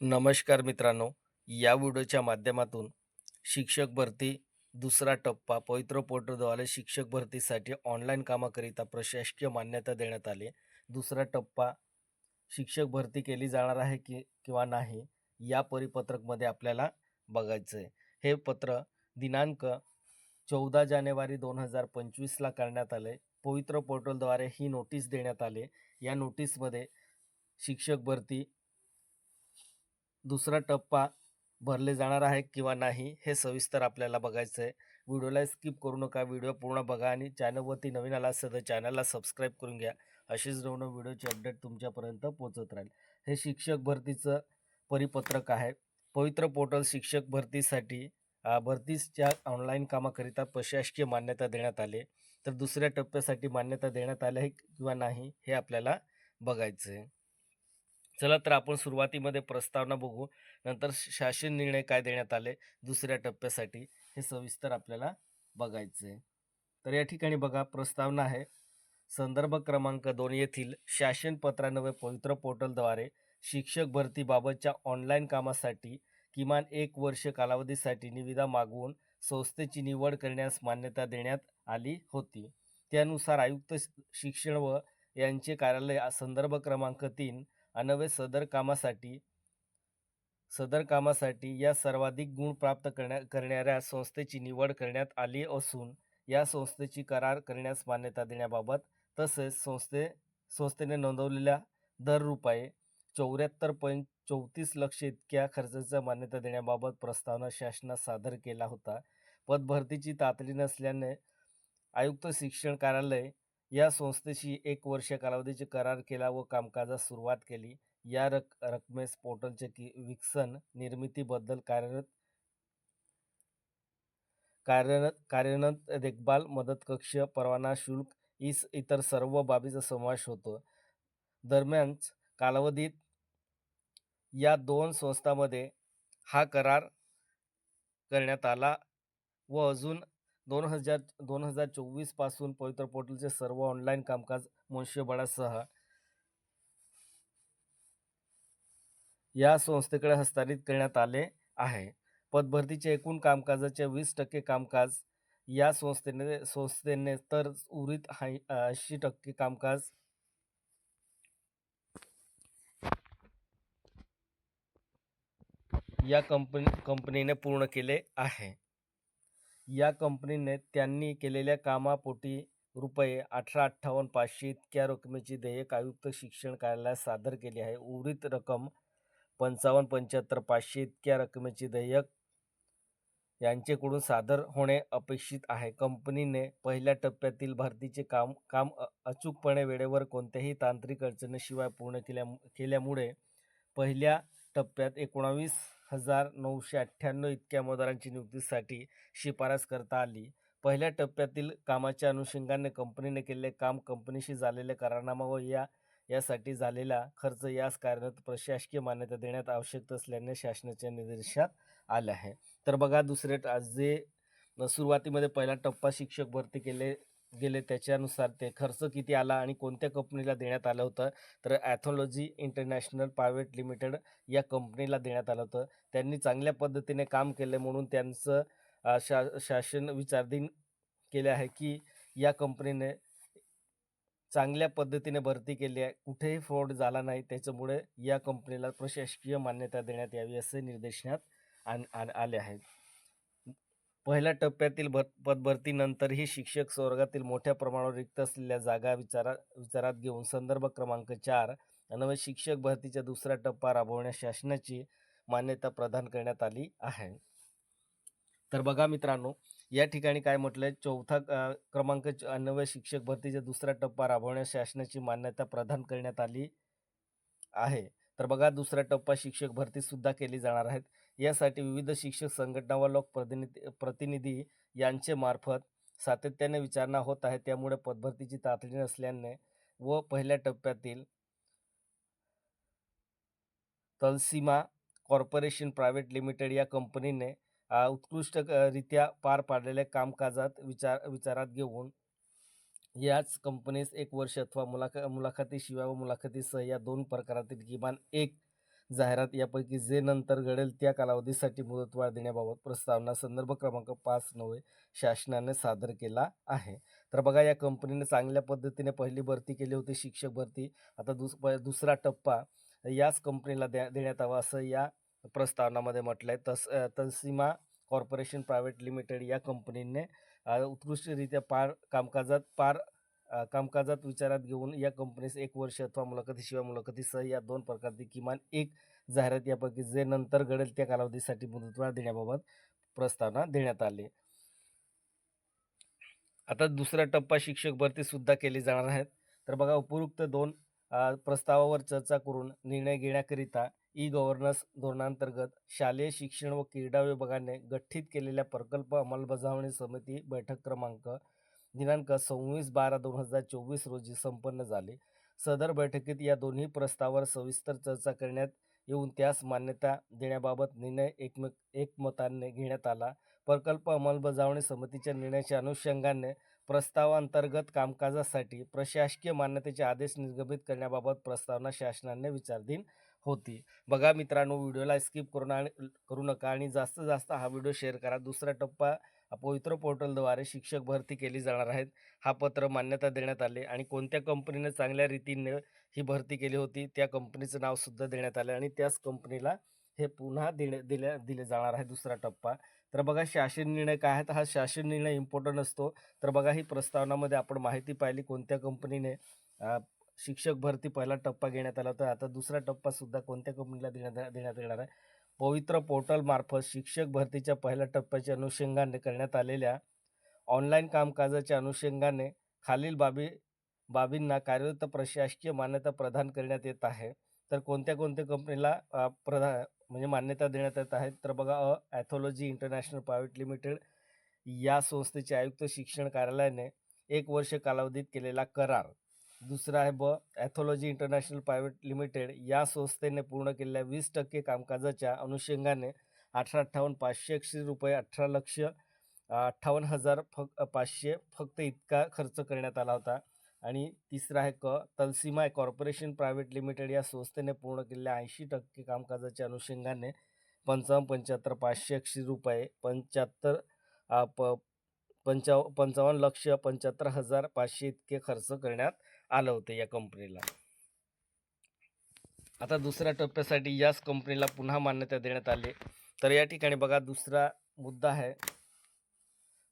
नमस्कार मित्रांनो या व्हिडिओच्या माध्यमातून शिक्षक भरती दुसरा टप्पा पवित्र पोर्टलद्वारे शिक्षक भरतीसाठी ऑनलाईन कामाकरिता प्रशासकीय मान्यता देण्यात आली. दुसरा टप्पा शिक्षक भरती केली जाणार आहे की किंवा नाही या परिपत्रकमध्ये आपल्याला बघायचं आहे. हे पत्र दिनांक चौदा जानेवारी दोन हजार पंचवीसला करण्यात आले पवित्र पोर्टलद्वारे ही नोटीस देण्यात आली. या नोटीसमध्ये शिक्षक भरती दुसरा टप्पा भरले जाणार आहे किंवा नाही हे सविस्तर आपल्याला बघायचं आहे. व्हिडिओला स्किप करू नका व्हिडिओ पूर्ण बघा आणि चॅनलवरती नवीन आला असेल तर चॅनलला सबस्क्राईब करून घ्या. असेच नवनव व्हिडिओचे अपडेट तुमच्यापर्यंत पोहोचत राहील. हे शिक्षक भरतीचं परिपत्रक आहे. पवित्र पोर्टल शिक्षक भरतीसाठी भरतीच्या ऑनलाईन कामाकरिता प्रशासकीय मान्यता देण्यात आली तर दुसऱ्या टप्प्यासाठी मान्यता देण्यात आली आहे किंवा नाही हे आपल्याला बघायचं आहे. चला तर आपण सुरुवातीमध्ये प्रस्तावना बघू. नंतर शासन निर्णय काय देण्यात आले दुसऱ्या टप्प्यासाठी हे सविस्तर आपल्याला बघायचं आहे तर या ठिकाणी बघा प्रस्तावना आहे. संदर्भ क्रमांक दोन येथील शासन पत्रानवे पवित्र पोर्टलद्वारे शिक्षक भरतीबाबतच्या ऑनलाईन कामासाठी किमान एक वर्ष कालावधीसाठी निविदा मागवून संस्थेची निवड करण्यास मान्यता देण्यात आली होती. त्यानुसार आयुक्त शिक्षण व यांचे कार्यालय संदर्भ क्रमांक तीन अनवे सदर कामासाठी सदर कामासाठी या सर्वाधिक गुण प्राप्त करण्या करणाऱ्या संस्थेची निवड करण्यात आली असून या संस्थेची करार करण्यास मान्यता देण्याबाबत तसेच संस्थे संस्थेने नोंदवलेल्या दर रुपये चौऱ्याहत्तर पॉईंट चौतीस लक्ष इतक्या खर्चाचा मान्यता देण्याबाबत प्रस्तावना शासनास सादर केला होता. पदभरतीची तातडी नसल्याने आयुक्त शिक्षण कार्यालय या संस्थेशी एक वर्ष कालावधीचे करार केला व कामकाजास सुरुवात केली. या रक रकमेस पोर्टलचे की विकसन निर्मितीबद्दल कार्यरत कार्यरत कार्यरत देखभाल मदत कक्ष परवाना शुल्क इस इतर सर्व बाबीचा समावेश होतो. दरम्यान कालावधीत या दोन संस्थांमध्ये हा करार करण्यात आला व अजून दोन हजार दोन हजार चोवीसपासून पवित्र पोर्टलचे सर्व ऑनलाईन कामकाज मनुष्यबळासह या संस्थेकडे हस्तांतरित करण्यात आले आहे. पदभरतीचे एकूण कामकाजाचे वीस टक्के कामकाज या संस्थेने संस्थेने तर उरित ऐंशी टक्के कामकाज या कंपनी कंपनीने पूर्ण केले आहे. या कंपनीने त्यांनी केलेल्या कामापोटी रुपये अठरा अठ्ठावन्न पाचशे इतक्या रकमेची देयक आयुक्त शिक्षण कार्यालयास सादर केली आहे. उर्वरित रक्कम पंचावन्न पंच्याहत्तर पाचशे इतक्या रकमेची देयक यांचेकडून सादर होणे अपेक्षित आहे. कंपनीने पहिल्या टप्प्यातील भरतीचे काम काम अचूकपणे वेळेवर कोणत्याही तांत्रिक अडचणीशिवाय पूर्ण केल्या केल्यामुळे पहिल्या टप्प्यात एकोणावीस हजार नऊशे अठ्ठ्याण्णव इतक्या मतदारांची नियुक्तीसाठी शिफारस करता आली. पहिल्या टप्प्यातील कामाच्या अनुषंगाने कंपनीने केलेले काम कंपनीशी झालेले करारनामा व या यासाठी झालेला खर्च यास कार्यरत प्रशासकीय मान्यता देण्यात आवश्यक असल्याने शासनाच्या निर्देशात आले आहे. तर बघा दुसरे जे सुरुवातीमध्ये पहिला टप्पा शिक्षक भरती केले गेले त्याच्यानुसार ते खर्च किती आला आणि कोणत्या कंपनीला देण्यात आलं होतं? तर ॲथॉलॉजी इंटरनॅशनल प्रायव्हेट लिमिटेड या कंपनीला देण्यात आलं होतं. त्यांनी चांगल्या पद्धतीने काम केले म्हणून त्यांचं शा शासन विचारधीन केले आहे की या कंपनीने चांगल्या पद्धतीने भरती केली आहे. कुठेही फ्रॉड झाला नाही. त्याच्यामुळे या कंपनीला प्रशासकीय मान्यता देण्यात यावी असे निर्देशनात आण आण- आले आहेत. पहिल्या टप्प्यातील भर पदभरतीनंतरही शिक्षक स्वर्गातील मोठ्या प्रमाणावर रिक्त असलेल्या जागा विचारा विचारात घेऊन संदर्भ क्रमांक चार नवे शिक्षक भरतीचा दुसरा टप्पा राबवण्यास शासनाची मान्यता प्रदान करण्यात आली आहे. तर बघा मित्रांनो या ठिकाणी काय म्हटलंय? चौथा क्रमांक च- शिक्षक भरतीचा दुसरा टप्पा राबवण्यास शासनाची मान्यता प्रदान करण्यात आली आहे. तर बघा दुसरा टप्पा शिक्षक भरती सुद्धा केली जाणार आहेत. यासाठी विविध शिक्षक संघटना व लोक प्रतिनिधी प्रतिनिधी यांचे मार्फत सातत्याने विचारणा होत आहे. त्यामुळे पदभरतीची तातडी नसल्याने व पहिल्या टप्प्यातील तलसीमा कॉर्पोरेशन प्रायव्हेट लिमिटेड या कंपनीने उत्कृष्टरित्या उत्कृष्ट रित्या पार पाडलेल्या कामकाजात विचार विचारात घेऊन याच कंपनीस एक वर्ष अथवा मुलाख मुलाखतीशिवाय व मुलाखतीसह या दोन प्रकारातील किमान एक जाहिरात यापैकी जे नंतर घडेल त्या कालावधीसाठी मुदतवाढ देण्याबाबत प्रस्तावना संदर्भ क्रमांक पाच नव्हे शासनाने सादर केला आहे. तर बघा या कंपनीने चांगल्या पद्धतीने पहिली भरती केली होती शिक्षक भरती. आता दुस प दुसरा टप्पा याच कंपनीला द्या देण्यात यावा असं या प्रस्तावनामध्ये म्हटलं आहे तस तसीमा कॉर्पोरेशन प्रायव्हेट लिमिटेड या कंपनीने उत्कृष्टरित्या पार कामकाजात पार कामकाजात विचारात घेऊन या कंपनीस एक वर्ष अथवा मुलाखतीशिवाय मुलाखतीसह या दोन प्रकारची किमान एक जाहिरात यापैकी जे नंतर घडेल त्या कालावधीसाठी मुदतवाढ देण्याबाबत प्रस्तावना देण्यात आली. आता दुसरा टप्पा शिक्षक भरती सुद्धा केली जाणार आहेत तर बघा उपयुक्त दोन प्रस्तावावर चर्चा करून निर्णय घेण्याकरिता ई गव्हर्नन्स धोरणांतर्गत शालेय शिक्षण व क्रीडा विभागाने गठीत केलेल्या प्रकल्प अंमलबजावणी समिती बैठक क्रमांक दिनांक सव्वीस बारा दोन हजार चोवीस रोजी संपन्न झाले. सदर बैठकीत या दोन्ही प्रस्तावावर सविस्तर चर्चा करण्यात येऊन त्यास मान्यता देण्याबाबत निर्णय एकमेक एकमताने घेण्यात आला. प्रकल्प अंमलबजावणी समितीच्या निर्णयाच्या अनुषंगाने प्रस्तावांतर्गत कामकाजासाठी प्रशासकीय मान्यतेचे आदेश निर्गमित करण्याबाबत प्रस्तावना शासनाने विचारधीन होती. बघा मित्रांनो व्हिडिओला स्किप करून आणि करू नका आणि जास्तीत जास्त हा व्हिडिओ शेअर करा. दुसरा टप्पा पवित्र पोर्टलद्वारे शिक्षक भरती केली जाणार आहेत. हा पत्र मान्यता देण्यात आले आणि कोणत्या कंपनीने चांगल्या रीतीने ही भरती केली होती त्या कंपनीचं नावसुद्धा देण्यात आलं आणि त्याच कंपनीला हे पुन्हा देणे दिल्या दिले जाणार आहे दुसरा टप्पा. तर बघा शासन निर्णय काय आहे तर हा शासन निर्णय इम्पॉर्टंट असतो. तर बघा ही प्रस्तावनामध्ये आपण माहिती पाहिली कोणत्या कंपनीने शिक्षक भरती पहिला टप्पा घेण्यात आला तर आता दुसरा टप्पासुद्धा कोणत्या कंपनीला देण्यात देण्यात येणार आहे? पवित्र पोर्टलमार्फत शिक्षक भरतीच्या पहिल्या टप्प्याच्या अनुषंगाने करण्यात आलेल्या ऑनलाईन कामकाजाच्या अनुषंगाने खालील बाबी बाबींना कार्यरत प्रशासकीय मान्यता प्रदान करण्यात येत आहे. तर कोणत्या कोणत्या कंपनीला प्रधा म्हणजे मान्यता देण्यात येत आहे? तर बघा अ ॲथॉलॉजी इंटरनॅशनल प्रायव्हेट लिमिटेड या संस्थेचे आयुक्त शिक्षण कार्यालयाने एक वर्ष कालावधीत केलेला करार. दुसरं आहे ब ॲथॉलॉजी इंटरनॅशनल प्रायव्हेट लिमिटेड या संस्थेने पूर्ण केलेल्या वीस टक्के कामकाजाच्या अनुषंगाने अठरा अठ्ठावन्न पाचशे एकशे रुपये अठरा लक्ष अठ्ठावन्न हजार फक पाचशे फक्त इतका खर्च करण्यात आला होता. आणि तिसरा आहे क तलसीमा कॉर्पोरेशन प्रायव्हेट लिमिटेड या संस्थेने पूर्ण केलेल्या ऐंशी टक्के कामकाजाच्या अनुषंगाने पंचावन्न पंच्याहत्तर पाचशे एकशे रुपये पंच्याहत्तर प पंचाव पंचावन्न लक्ष पंच्याहत्तर हजार पाचशे इतके खर्च करण्यात आलं होतं या कंपनीला आता दुसऱ्या टप्प्यासाठी याच कंपनीला पुन्हा मान्यता देण्यात आली. तर या ठिकाणी बघा दुसरा मुद्दा आहे.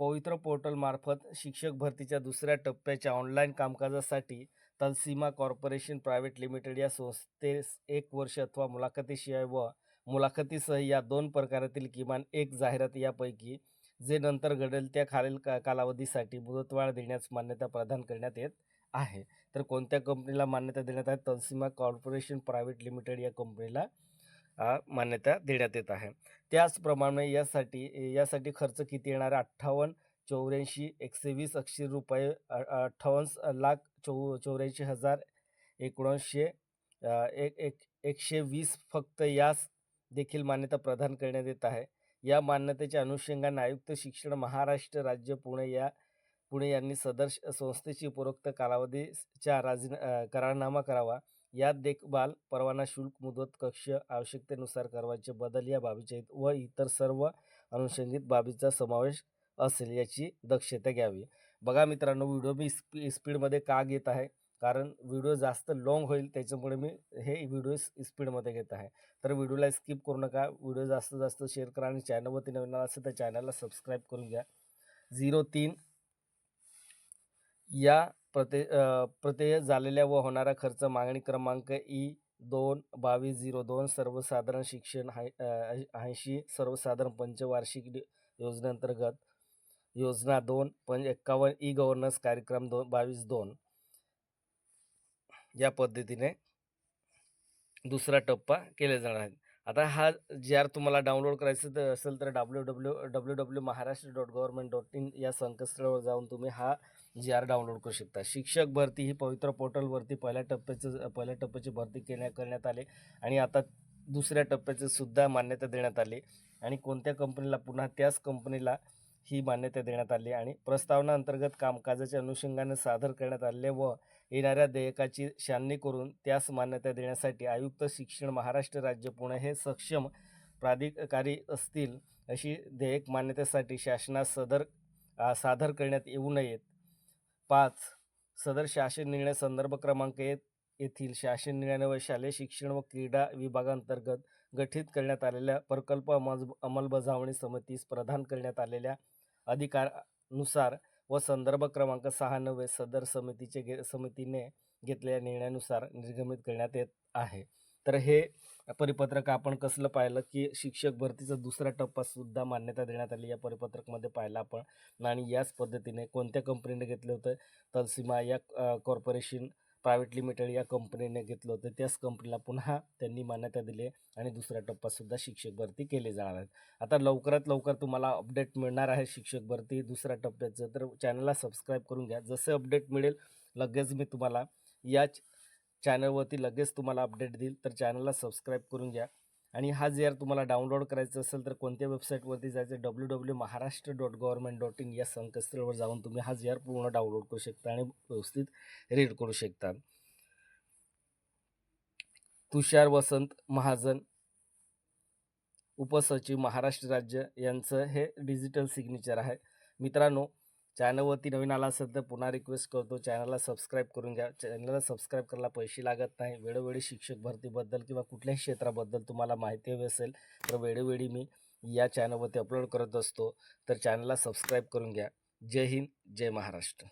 पवित्र पोर्टलमार्फत शिक्षक भरतीच्या दुसऱ्या टप्प्याच्या ऑनलाईन कामकाजासाठी तलसीमा कॉर्पोरेशन प्रायव्हेट लिमिटेड या संस्थेस एक वर्ष अथवा मुलाखतीशिवाय व मुलाखतीसह या दोन प्रकारातील किमान एक जाहिरात यापैकी जे नंतर घडेल त्या खालील का कालावधीसाठी मुदतवाढ देण्यास मान्यता प्रदान करण्यात येत आहे. तर कोणत्या कंपनीला मान्यता देण्यात आहे? तलसीमा कॉर्पोरेशन प्रायव्हेट लिमिटेड या कंपनीला मान्यता देण्यात येत आहे. त्याचप्रमाणे यासाठी यासाठी खर्च किती येणार आहे? अठ्ठावन्न चौऱ्याऐंशी एकशे वीस अक्षे रुपये अठ्ठावन्न लाख चौ चौऱ्याऐंशी हजार एकोणीसशे एक एक एकशे वीस फक्त यास देखील मान्यता प्रदान करण्यात येत आहे. या मान्यतेच्या अनुषंगाने आयुक्त शिक्षण महाराष्ट्र राज्य पुणे या पुणे यांनी सदर श- संस्थेची उपरोक्त कालावधीच्या राजी करारनामा करावा. यात देखभाल परवाना शुल्क मुदत कक्ष आवश्यकतेनुसार करवायचे बदल या बाबीचे व इतर सर्व अनुषंगित बाबीचा समावेश असेल याची दक्षता घ्यावी. बघा मित्रांनो व्हिडिओ मी स्पी स्पीडमध्ये का घेत आहे? कारण व्हिडिओ जास्त लाँग होईल त्याच्यामुळे मी हे व्हिडिओ स्पीडमध्ये घेत आहे. तर व्हिडिओला स्किप करू नका. व्हिडिओ जास्तीत जास्त शेअर करा आणि चॅनलवरती नवीन असेल तर चॅनलला सबस्क्राईब करून घ्या. झिरो तीन या प्रते प्रत्यय झालेल्या व होणारा खर्च मागणी क्रमांक ई दोन बावीस झिरो दोन सर्वसाधारण शिक्षण हाय ऐंशी सर्वसाधारण पंचवार्षिक योजनेअंतर्गत योजना दोन पंच एक्कावन्न ई गव्हर्नन्स कार्यक्रम दोन बावीस दोन. या पद्धतीने दुसरा टप्पा केले जाणार आहे आता हा जी आर तुम्हाला डाउनलोड करायचं तर असेल तर W W W W Maharashtra dot government dot in या संकेतस्थळावर जाऊन तुम्ही हा जी आर डाउनलोड करू शकता. शिक्षक भरती ही पवित्र पोर्टलवरती पहिल्या टप्प्याचं पहिल्या टप्प्याची भरती केल्या करण्यात आली आणि आता दुसऱ्या टप्प्याची सुद्धा मान्यता देण्यात आली. आणि कोणत्या कंपनीला पुन्हा त्याच कंपनीला ही मान्यता देण्यात आली आणि प्रस्तावना अंतर्गत कामकाजाच्या अनुषंगाने सादर करण्यात आले व येणाऱ्या देयकाची छाननी करून त्यास मान्यता देण्यासाठी आयुक्त शिक्षण महाराष्ट्र राज्य पुणे हे सक्षम प्राधिकारी असतील अशी देयक मान्यतेसाठी शासनास सदर सादर करण्यात येऊ नयेत. पाच सदर शासन निर्णय संदर्भ क्रमांक एक येथील शासन निर्णय व शालेय शिक्षण व क्रीडा विभागांतर्गत गठीत करण्यात आलेल्या प्रकल्प अंमलबजावणी समितीस प्रदान करण्यात आलेल्या अधिकारानुसार व संदर्भ क्रमांक सहा नव्वे सदर समितीचे गे समितीने घेतलेल्या निर्णयानुसार निर्गमित करण्यात येत आहे. तर हे परिपत्रक आपण कसलं पाहिलं की शिक्षक भरतीचा दुसरा टप्पा सुद्धा मान्यता देण्यात आली. या परिपत्रकमध्ये पाहिलं आपण आणि याच पद्धतीने कोणत्या कंपनीने घेतलं होतं? तलसीमा या कॉर्पोरेशन प्रायव्हेट लिमिटेड या कंपनीने घेतलं होतं. त्याच कंपनीला पुन्हा त्यांनी मान्यता दिली आहे आणि दुसरा टप्पासुद्धा शिक्षक भरती केली जाणार आहेत. आता लवकरात लवकर तुम्हाला अपडेट मिळणार आहे शिक्षक भरती दुसऱ्या टप्प्याचं. तर चॅनलला सबस्क्राईब करून घ्या. जसं अपडेट मिळेल लगेच मी तुम्हाला या चॅनलवरती लगेच तुम्हाला अपडेट देईल. तर चॅनलला सबस्क्राईब करून घ्या. आणि हा जर तुम्हाला डाउनलोड करायचा असेल तर कोणत्या वेबसाईटवरती जायचं? W W Maharashtra dot government dot in या संकेतस्थळावर जाऊन तुम्ही हा जर पूर्ण डाउनलोड करू शकता आणि व्यवस्थित रीड करू शकता. तुषार वसंत महाजन उपसचिव महाराष्ट्र राज्य यांचं हे डिजिटल सिग्नेचर आहे. मित्रांनो चॅनलवरती नवीन आला असेल तर पुन्हा रिक्वेस्ट करतो चॅनलला सबस्क्राईब करून घ्या. चॅनलला सबस्क्राईब करायला पैसे लागत नाही. वेळोवेळी शिक्षक भरतीबद्दल किंवा कुठल्याही क्षेत्राबद्दल तुम्हाला माहिती हवी असेल तर वेळोवेळी मी या चॅनलवरती अपलोड करत असतो. तर चॅनलला सबस्क्राईब करून घ्या. जय हिंद जय महाराष्ट्र.